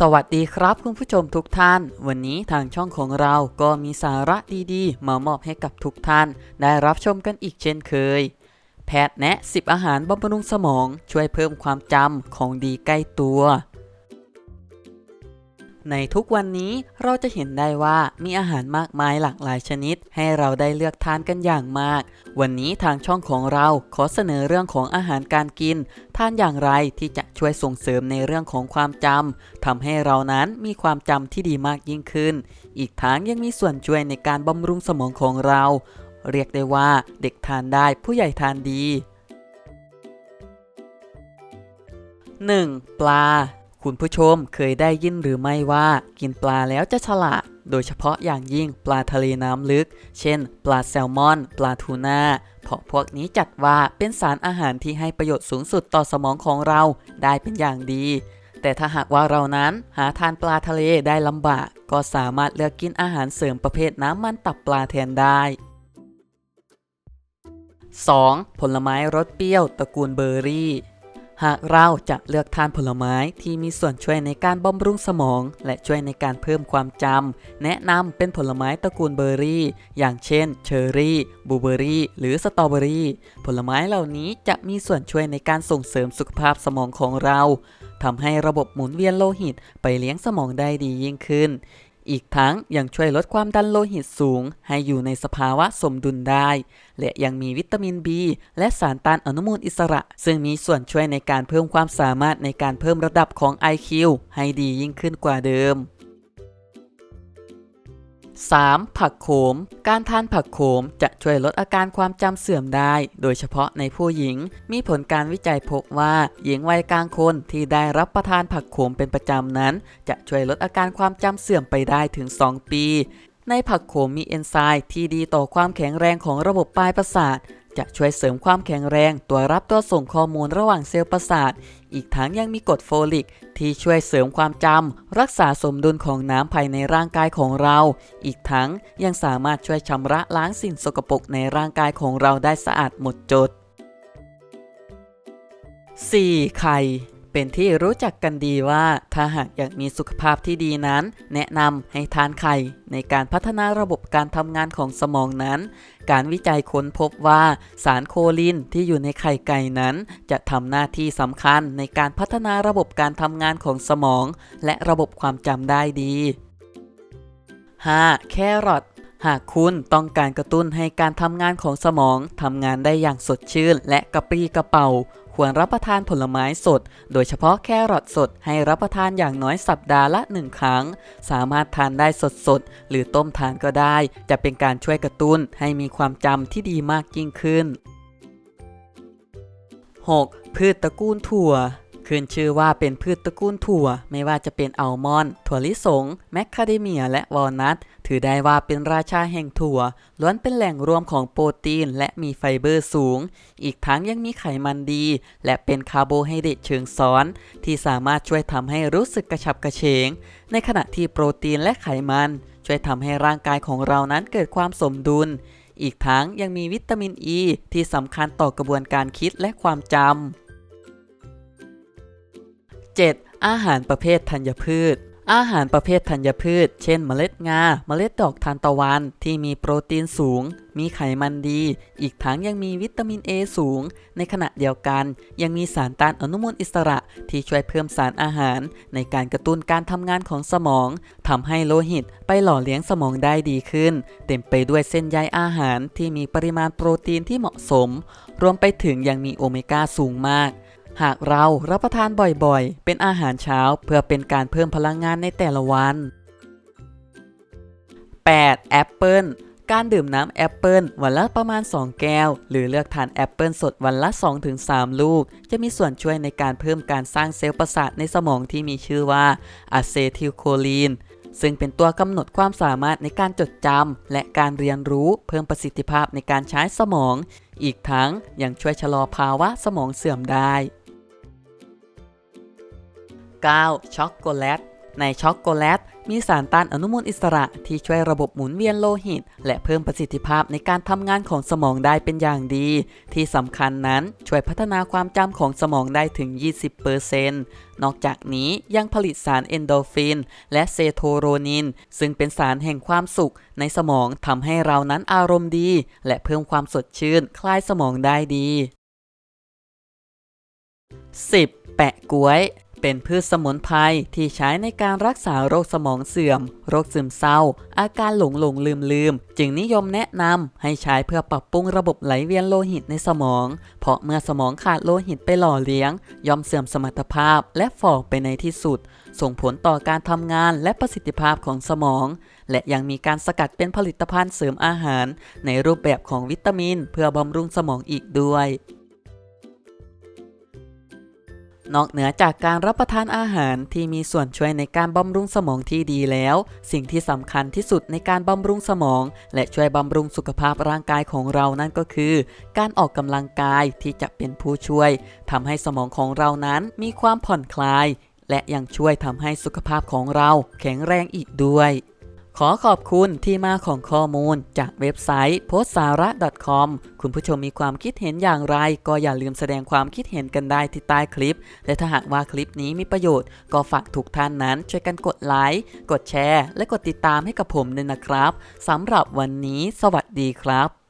สวัสดีครับคุณผู้ชมทุกท่าน วันนี้ทางช่องของเราก็มีสาระดีๆ มามอบให้กับทุกท่าน ได้รับชมกันอีกเช่นเคย แพทย์แนะ 10 อาหารบำรุงสมอง ช่วยเพิ่มความจำของดีใกล้ตัว ในทุกวันนี้เราจะเห็นได้ว่ามีอาหารมากมายหลากหลายชนิด ให้เราได้เลือกทานกันอย่างมาก วันนี้ทางช่องของเราขอเสนอเรื่องของอาหารการกิน ทานอย่างไรที่จะช่วยส่งเสริมในเรื่องของความจำทำให้เรานั้นมีความจำที่ดีมากยิ่งขึ้น อีกทั้งยังมีส่วนช่วยในการบำรุงสมองของเรา เรียกได้ว่าเด็กทานได้ผู้ใหญ่ทานดี 1. ปลา คุณผู้ชมเคยได้ยินหรือไม่ว่ากินปลาแล้วจะฉลาด โดยเฉพาะอย่างยิ่งปลาทะเลน้ำลึก เช่น ปลาแซลมอน ปลาทูน่าเพราะพวกนี้จัดว่าเป็นสารอาหารที่ให้ประโยชน์สูงสุดต่อสมองของเราได้เป็นอย่างดี แต่ถ้าหากว่าเรานั้นหาทานปลาทะเลได้ลำบาก ก็สามารถเลือกกินอาหารเสริมประเภทน้ำมันตับปลาแทนได้ 2. ผลไม้รสเปรี้ยวตระกูลเบอร์รี่ หากเราจะเลือกทานผลไม้ที่มีส่วนช่วยในการบำรุงสมอง และช่วยในการเพิ่มความจำ แนะนำเป็นผลไม้ตระกูลเบอร์รี่ อย่างเช่น เชอร์รี่บลูเบอร์รี่ หรือสตรอเบอรี่ ผลไม้เหล่านี้จะมีส่วนช่วยในการส่งเสริมสุขภาพสมองของเราทำให้ระบบหมุนเวียนโลหิตไปเลี้ยงสมองได้ดียิ่งขึ้น อีกทั้งยังช่วยลดความดันโลหิตสูง ให้อยู่ในสภาวะสมดุลได้ และยังมีวิตามิน B และสารต้านอนุมูลอิสระ ซึ่งมีส่วนช่วยในการเพิ่มความสามารถในการเพิ่มระดับของ IQ ให้ดียิ่งขึ้นกว่าเดิม 3. ผักโขม การทานผักโขมจะช่วยลดอาการความจำเสื่อมได้ โดยเฉพาะในผู้หญิง มีผลการวิจัยพบว่าหญิงวัยกลางคนที่ได้รับประทานผักโขมเป็นประจำนั้น จะช่วยลดอาการความจำเสื่อมไปได้ถึง 2 ปี ในผักโขมมีเอนไซม์ที่ดีต่อความแข็งแรงของระบบปลายประสาท จะช่วยเสริมความแข็งแรง ตัวรับตัวส่งข้อมูลระหว่างเซลล์ประสาท อีกทั้งยังมีกรดโฟลิก ที่ช่วยเสริมความจำ รักษาสมดุลของน้ำภายในร่างกายของเรา อีกทั้งยังสามารถช่วยชำระล้างสิ่งสกปรกในร่างกายของเราได้สะอาดหมดจด 4. ไข่ เป็นที่รู้จักกันดีว่า ถ้าหากอยากมีสุขภาพที่ดีนั้น แนะนำให้ทานไข่ในการพัฒนาระบบการทำงานของสมองนั้น การวิจัยค้นพบว่าสารโคลินที่อยู่ในไข่ไก่นั้น จะทำหน้าที่สำคัญในการพัฒนาระบบการทำงานของสมอง และระบบความจำได้ดี 5. แครอทหากคุณต้องการกระตุ้นให้การทำงานของสมองทำงานได้อย่างสดชื่นและกระปรี้กระเป๋า ควรรับประทานผลไม้สด โดยเฉพาะแครอทสดให้รับประทานอย่างน้อยสัปดาห์ละหนึ่งครั้ง สามารถทานได้สดๆ หรือต้มทานก็ได้ จะเป็นการช่วยกระตุ้นให้มีความจำที่ดีมากยิ่งขึ้น 6. พืชตระกูลถั่ว ขึ้นชื่อว่าเป็นพืชตระกูลถั่ว ไม่ว่าจะเป็นอัลมอนด์ถั่วลิสง แมคคาเดเมีย และวอลนัท ถือได้ว่าเป็นราชาแห่งถั่ว ล้วนเป็นแหล่งรวมของโปรตีน และมีไฟเบอร์สูง อีกทั้งยังมีไขมันดี และเป็นคาร์โบไฮเดรตเชิงซ้อน ที่สามารถช่วยทำให้รู้สึกกระฉับกระเฉง ในขณะที่โปรตีนและไขมัน ช่วยทำให้ร่างกายของเรานั้นเกิดความสมดุล อีกทั้งยังมีวิตามินอ e ีที่สำคัญต่อกระบวนการคิดและความจำ 7. อาหารประเภทธัญพืช อาหารประเภทธัญพืช เช่น เมล็ดงา เมล็ดดอกทานตะวันที่มีโปรตีนสูง มีไขมันดี อีกทั้งยังมีวิตามิน A สูง ในขณะเดียวกัน ยังมีสารต้านอนุมูลอิสระที่ช่วยเพิ่มสารอาหาร ในการกระตุ้นการทำงานของสมองทำให้โลหิตไปหล่อเลี้ยงสมองได้ดีขึ้น เต็มไปด้วยเส้นใยอาหารที่มีปริมาณโปรตีนที่เหมาะสม รวมไปถึงยังมีโอเมก้าสูงมาก หากเรารับประทานบ่อยๆ เป็นอาหารเช้าเพื่อเป็นการเพิ่มพลังงานในแต่ละวัน 8. แอปเปิลการดื่มน้ำแอปเปิลวันละประมาณ 2 แก้ว หรือเลือกทานแอปเปิลสดวันละ 2-3 ลูก จะมีส่วนช่วยในการเพิ่มการสร้างเซลล์ประสาทในสมองที่มีชื่อว่าอะเซทิลโคลีน ซึ่งเป็นตัวกำหนดความสามารถในการจดจำและการเรียนรู้เพิ่มประสิทธิภาพในการใช้สมอง อีกทั้งยังช่วยชะลอภาวะสมองเสื่อมได้ 9. ช็อกโกแลต ในช็อกโกแลต มีสารต้านอนุมูลอิสระที่ช่วยระบบหมุนเวียนโลหิต และเพิ่มประสิทธิภาพในการทำงานของสมองได้เป็นอย่างดี ที่สำคัญนั้นช่วยพัฒนาความจำของสมองได้ถึง 20%นอกจากนี้ยังผลิตสารเอนโดฟิน และเซโทโรนิน ซึ่งเป็นสารแห่งความสุข ในสมองทำให้เรานั้นอารมณ์ดี และเพิ่มความสดชื่น คลายสมองได้ดี 10. แปะก๊วย เป็นพืชสมุนไพรที่ใช้ในการรักษาโรคสมองเสื่อม โรคซึมเศร้า อาการหลงหลงลืมลืมจึงนิยมแนะนำให้ใช้เพื่อปรับปรุงระบบไหลเวียนโลหิตในสมอง เพราะเมื่อสมองขาดโลหิตไปหล่อเลี้ยง ย่อมเสื่อมสมรรถภาพและฝ่อไปในที่สุด ส่งผลต่อการทำงานและประสิทธิภาพของสมอง และยังมีการสกัดเป็นผลิตภัณฑ์เสริมอาหาร ในรูปแบบของวิตามิน เพื่อบำรุงสมองอีกด้วย นอกเหนือจากการรับประทานอาหารที่มีส่วนช่วยในการบำรุงสมองที่ดีแล้ว สิ่งที่สำคัญที่สุดในการบำรุงสมอง และช่วยบำรุงสุขภาพร่างกายของเรานั่นก็คือ การออกกำลังกายที่จะเป็นผู้ช่วยทำให้สมองของเรานั้นมีความผ่อนคลาย และยังช่วยทำให้สุขภาพของเราแข็งแรงอีกด้วย ขอขอบคุณที่มาของข้อมูลจากเว็บไซต์ p o s t s a r a .com คุณผู้ชมมีความคิดเห็นอย่างไร ก็อย่าลืมแสดงความคิดเห็นกันได้ที่ใต้คลิป และถ้าหากว่าคลิปนี้มีประโยชน์ ก็ฝากทุกท่านนั้น ช่วยกันกดไลค์ กดแชร์ และกดติดตามให้กับผมด้วยนะครับสำหรับวันนี้ สวัสดีครับ